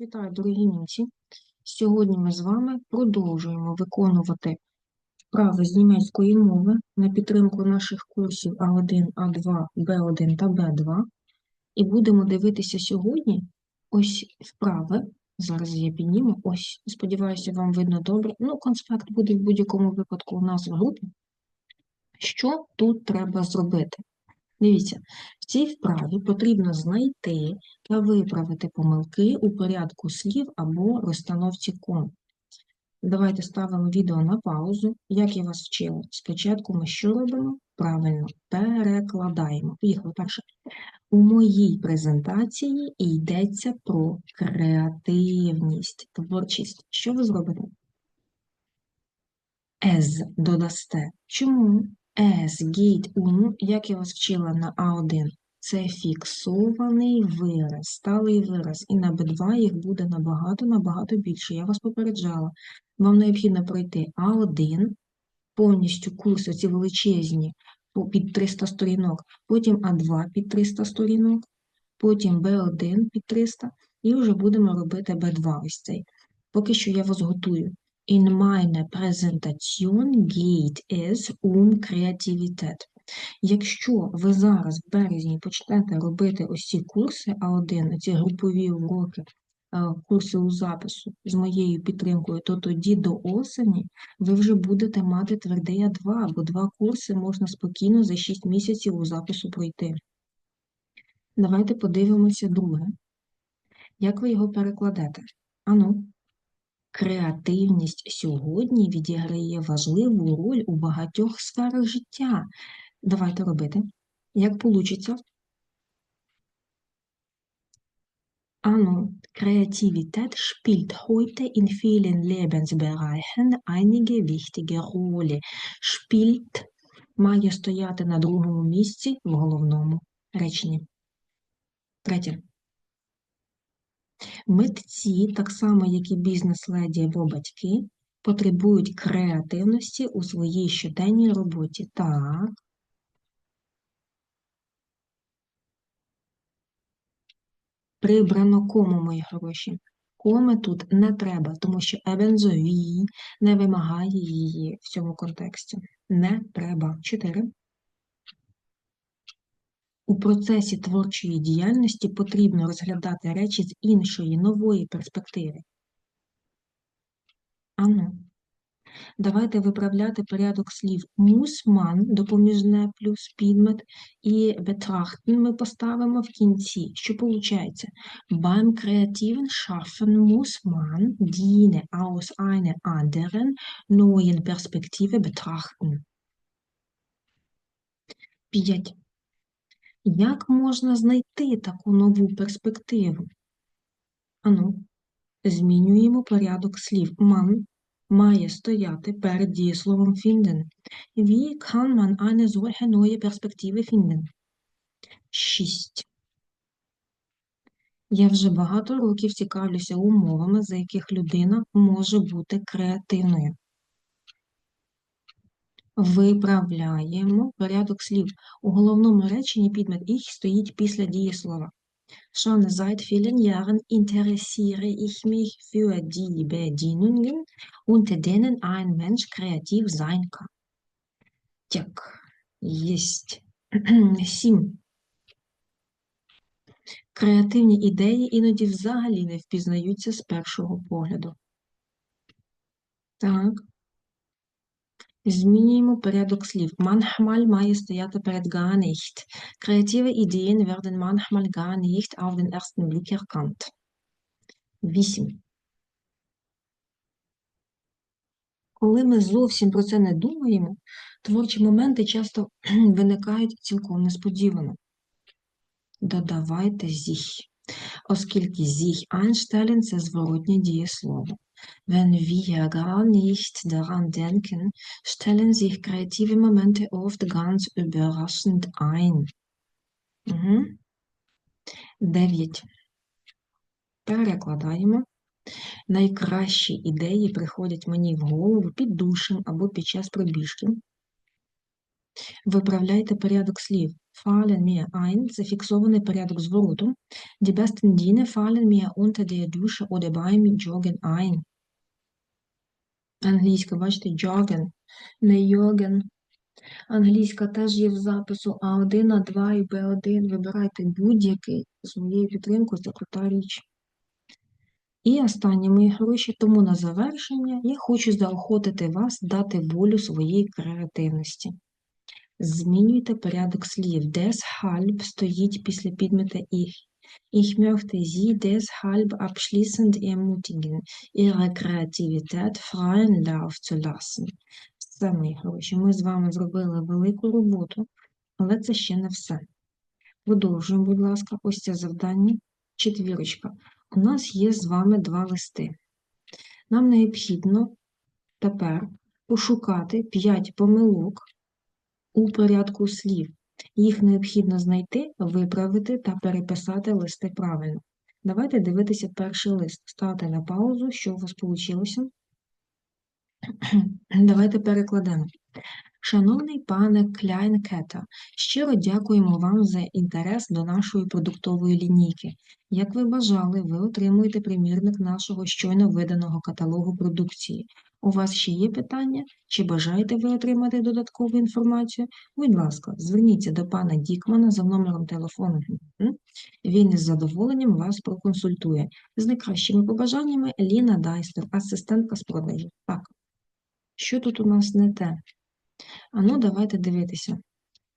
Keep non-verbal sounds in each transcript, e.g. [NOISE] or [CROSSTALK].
Вітаю, дорогі німці! Сьогодні ми з вами продовжуємо виконувати вправи з німецької мови на підтримку наших курсів А1, А2, Б1 та Б2. І будемо дивитися сьогодні ось вправи. Зараз я підніму. Ось, сподіваюся, вам видно добре. Ну, конспект буде в будь-якому випадку у нас в групі. Що тут треба зробити? Дивіться, в цій вправі потрібно знайти та виправити помилки у порядку слів або розстановці ком. Давайте ставимо відео на паузу. Як я вас вчила? Спочатку ми що робимо? Правильно, перекладаємо. Поїхали перше. У моїй презентації йдеться про креативність, творчість. Що ви зробите? Ез додасте. Чому? Es geht um, як я вас вчила на А1, це фіксований вираз, сталий вираз. І на Б2 їх буде набагато-набагато більше. Я вас попереджала. Вам необхідно пройти А1, повністю курси ці величезні під 300 сторінок, потім А2 під 300 сторінок, потім Б1 під 300, і вже будемо робити Б2 ось цей. Поки що я вас готую. In meiner Präsentation geht es um Kreativität. Якщо ви зараз в березні почнете робити ось ці курси А1, ці групові уроки, курси у запису з моєю підтримкою, то тоді до осені ви вже будете мати твердий А2, бо два курси можна спокійно за 6 місяців у запису пройти. Давайте подивимося друге. Як ви його перекладете? Ану. Креативність сьогодні відіграє важливу роль у багатьох сферах життя. Давайте робити. Як получиться? Ану, Kreativität spielt heute in vielen Lebensbereichen einige wichtige Rolle. Spielt має стояти на другому місці в головному реченні. Третє. Митці, так само як і бізнес-леді або батьки, потребують креативності у своїй щоденній роботі. Так. Прибрано кому, мої гроші. Коми тут не треба, тому що ебензові не вимагає її в цьому контексті. Не треба. Чотири. У процесі творчої діяльності потрібно розглядати речі з іншої, нової перспективи. Ану, давайте виправляти порядок слів мусман, допоміжне плюс підмет, і betrachten ми поставимо в кінці. Що виходить? Beim kreativen Schaffen muss man Dinge aus einer anderen neuen Perspektive betrachten. 5. Як можна знайти таку нову перспективу? Ану, змінюємо порядок слів. Man має стояти перед дієсловом finden. Wie kann man eine solche neue Perspektive finden? 6. Я вже багато років цікавлюся умовами, за яких людина може бути креативною. Виправляємо порядок слів. У головному реченні підмет «ich» стоїть після дієслова. Schon seit vielen Jahren interessiere ich mich für die Bedienungen, unter denen ein Mensch kreativ sein kann. Так, єсть. [CLEARS THROAT] Сім. Креативні ідеї іноді взагалі не впізнаються з першого погляду. Так. Змінюємо порядок слів. Manchmal має стояти перед gar nicht. Kreative Ideen werden manchmal gar nicht auf den ersten Blick erkannt. 8. Коли ми зовсім про це не думаємо, творчі моменти часто [CLEARS THROAT] виникають цілком несподівано. Додавайте sich, оскільки sich einstellen – це зворотнє дієслово. Wenn wir gar nicht daran denken, stellen sich kreative Momente oft ganz überraschend ein. Угу. 9. Перекладаємо. Найкращі ідеї приходять мені в голову під душем або під час пробіжки. Виправляйте порядок слів. Fallen mir ein – це фіксований порядок звороту. Die besten Dinge fallen mir unter der Dusche oder beim Joggen ein. Англійська, бачите, joggen, не йоген. Англійська теж є в запису А1, А2 і Б1. Вибирайте будь-який з моєю підтримкою, це крута річ. І останнє мої хороші, тому на завершення я хочу заохотити вас дати волю своїй креативності. Змінюйте порядок слів. Deshalb стоїть після підмета ich. Ich möchte Sie deshalb abschließend ermutigen, Ihre Kreativität freien Lauf zu lassen. Все, мої ми з вами зробили велику роботу, але це ще не все. Продовжуємо, будь ласка, ось це завдання. Четвірочка. У нас є з вами два листи. Нам необхідно тепер пошукати 5 помилок у порядку слів. Їх необхідно знайти, виправити та переписати листи правильно. Давайте дивитися перший лист. Ставте на паузу, що у вас вийшло. [CLEARS THROAT] Давайте перекладемо. Шановний пане Кляйнкета, щиро дякуємо вам за інтерес до нашої продуктової лінійки. Як ви бажали, ви отримуєте примірник нашого щойно виданого каталогу продукції. У вас ще є питання? Чи бажаєте ви отримати додаткову інформацію? Будь ласка, зверніться до пана Дікмана за номером телефону. Він із задоволенням вас проконсультує. З найкращими побажаннями Ліна Дайстер, асистентка з продажу. Так, що тут у нас не те? Ану, давайте дивитися.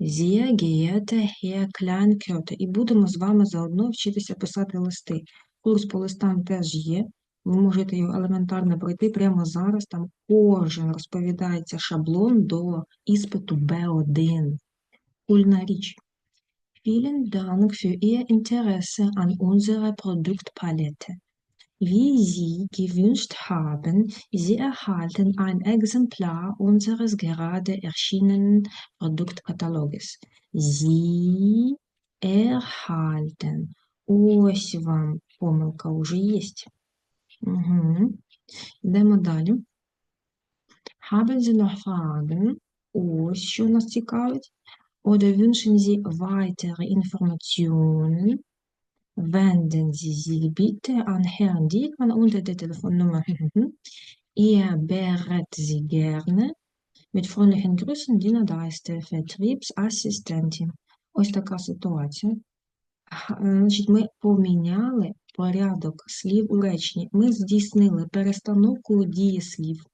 Sehr geehrter Herr Kleinkörte. І будемо з вами заодно вчитися писати листи. Курс по листам теж є. Ви можете його елементарно пройти прямо зараз. Там кожен розповідається шаблон до іспиту B1. Кульна річ. Vielen Dank für Ihr Interesse an unserer Produktpalette. Wie Sie gewünscht haben, Sie erhalten ein Exemplar unseres gerade erschienenen Produktkataloges. Sie erhalten. Ось вам помилка уже есть. Угу. Йдемо далі. Haben Sie noch Fragen? Ось що нас цікавить. Oder wünschen Sie weitere Informationen? Wenden Sie sich bitte an Herrn Diekmann unter der Telefonnummer. Er berät Sie gerne. Mit freundlichen Grüßen, Dina Deister, Vertriebsassistentin. Ось така ситуація. Значить, Ми поміняли порядок слів у реченні. Ми здійснили перестановку дієслів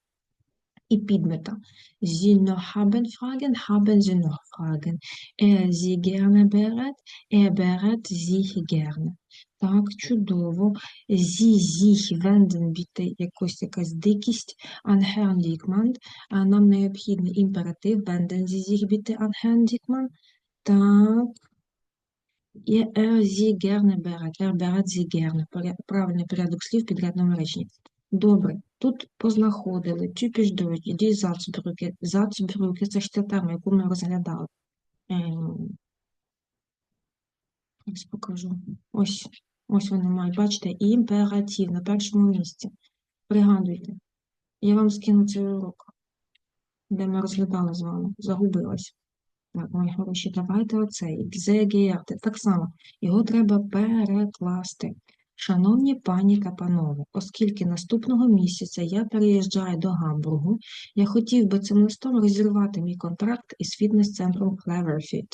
підмета. Sie noch haben Fragen, haben Sie noch Fragen. Er sie gerne berät, er berät sich gerne. Так, чудово. Sie sich wenden, bitte, якось якась дикість, Herrn Diekmann. Нам необхідний імператив, Sie sich bitte an Herrn Diekmann. Так, Er sie gerne берет, er берет sie gerne. Правильний порядок слів в підрядному реченні. Добре, тут познаходили typisch deutsch, die Satzbrücke. Satzbrücke – це ж ця тема, яку ми розглядали. Ось покажу. Ось, ось вони мають, бачите, імператив на першому місці. Пригадуйте. Я вам скину цей урок, де ми розглядали з вами. Загубилась. Так, мої хороші, давайте оцей. Гзегіяти. Так само, його треба перекласти. Шановні пані та панове, оскільки наступного місяця я переїжджаю до Гамбургу, я хотів би цим листом розірвати мій контракт із фітнес-центром Cleverfit.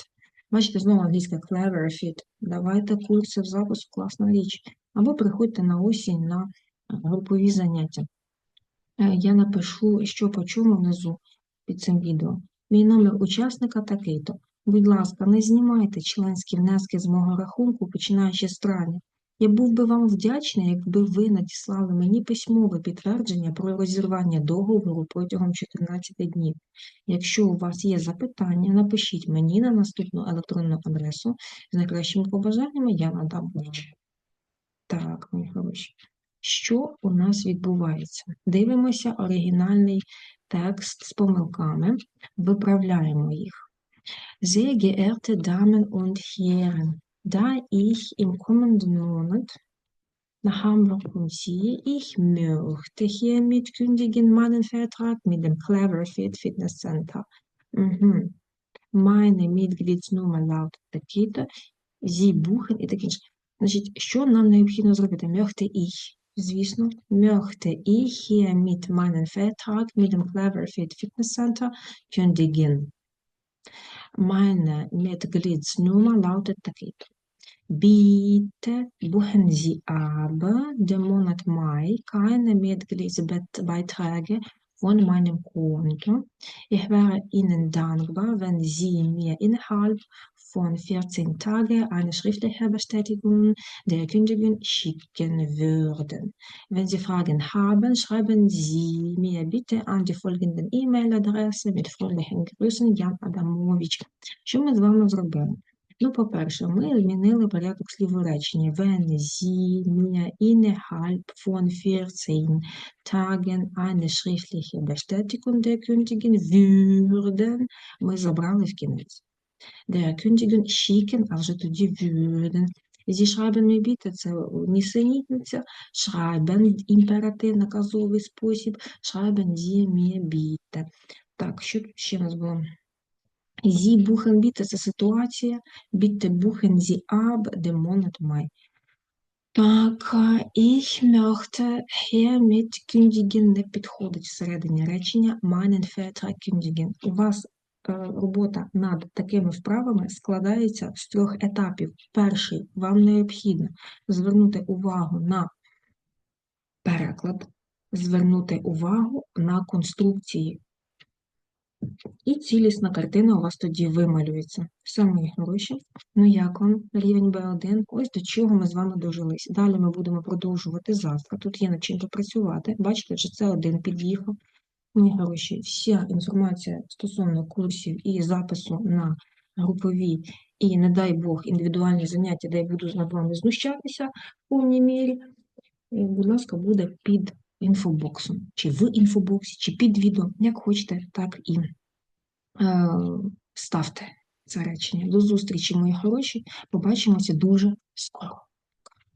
Бачите, знову англійська Cleverfit. Давайте курси в запису, класна річ. Або приходьте на осінь на групові заняття. Е, я напишу, що по чому внизу під цим відео. Мій номер учасника такий-то. Будь ласка, не знімайте членські внески з мого рахунку, починаючи з травня. Я був би вам вдячний, якби ви надіслали мені письмове підтвердження про розірвання договору протягом 14 днів. Якщо у вас є запитання, напишіть мені на наступну електронну адресу з найкращими побажаннями я надам. Так, мої хороші. Що у нас відбувається? Дивимося оригінальний текст з помилками, виправляємо їх. Sehr geehrte Damen und Herren, da ich im kommenden Monat nach Hamburg umziehe, ich möchte hiermit kündigen meinen Vertrag mit dem Cleverfit Fitness Center. Mhm. Meine Mitgliedsnummer lautet такий-то, Sie buchen і таке інше. Значить, що нам необхідно зробити? Möchte ich, звісно, möchte ich hier mit meinem Vertrag mit dem Cleverfit Fitness Center kündigen. Meine Mitgliedsnummer lautet Takit. Bitte buchen Sie aber den Monat Mai keine Mitgliedsbeiträge von meinem Konto. Ich wäre Ihnen dankbar, wenn Sie mir innerhalb von 14 Tagen eine schriftliche Bestätigung der Kündigung schicken würden. Wenn Sie Fragen haben, schreiben Sie mir bitte an die folgenden E-Mail-Adresse mit freundlichen Grüßen Jan Adamowitsch. Schönes warmes Robben. Ну, по-перше, ми змінили порядок слів у реченні. Wenn Sie mir innerhalb von 14 Tagen eine schriftliche Bestätigung der Kündigung würden, ми забрали в кінець. Der Kündigung schicken, а вже тоді würden. Sie schreiben mir bitte, це нісенітниця. Schreiben – імператив, наказовий спосіб. Schreiben Sie mir bitte. Так, що тут ще у нас було? Sie buchen bitte – це ситуація. Bitte buchen Sie ab den Monat. Так, ich möchte hiermit kündigen не підходить всередині речення meinen Vertrag kündigen. У вас е, робота над такими вправами складається з трьох етапів. Перший, вам необхідно звернути увагу на переклад, звернути увагу на конструкції. І цілісна картина у вас тоді вималюється. Мої гроші. Ну як вам рівень B1? Ось до чого ми з вами дожились. Далі ми будемо продовжувати завтра. Тут є над чим попрацювати. Бачите, що це один під'їхав. Мої гроші, вся інформація стосовно курсів і запису на групові і, не дай Бог, індивідуальні заняття, де я буду над вами знущатися в повній мірі, будь ласка, буде під інфобоксом, чи в інфобоксі, чи під відео, як хочете, так і е, ставте це речення. До зустрічі, мої хороші. Побачимося дуже скоро.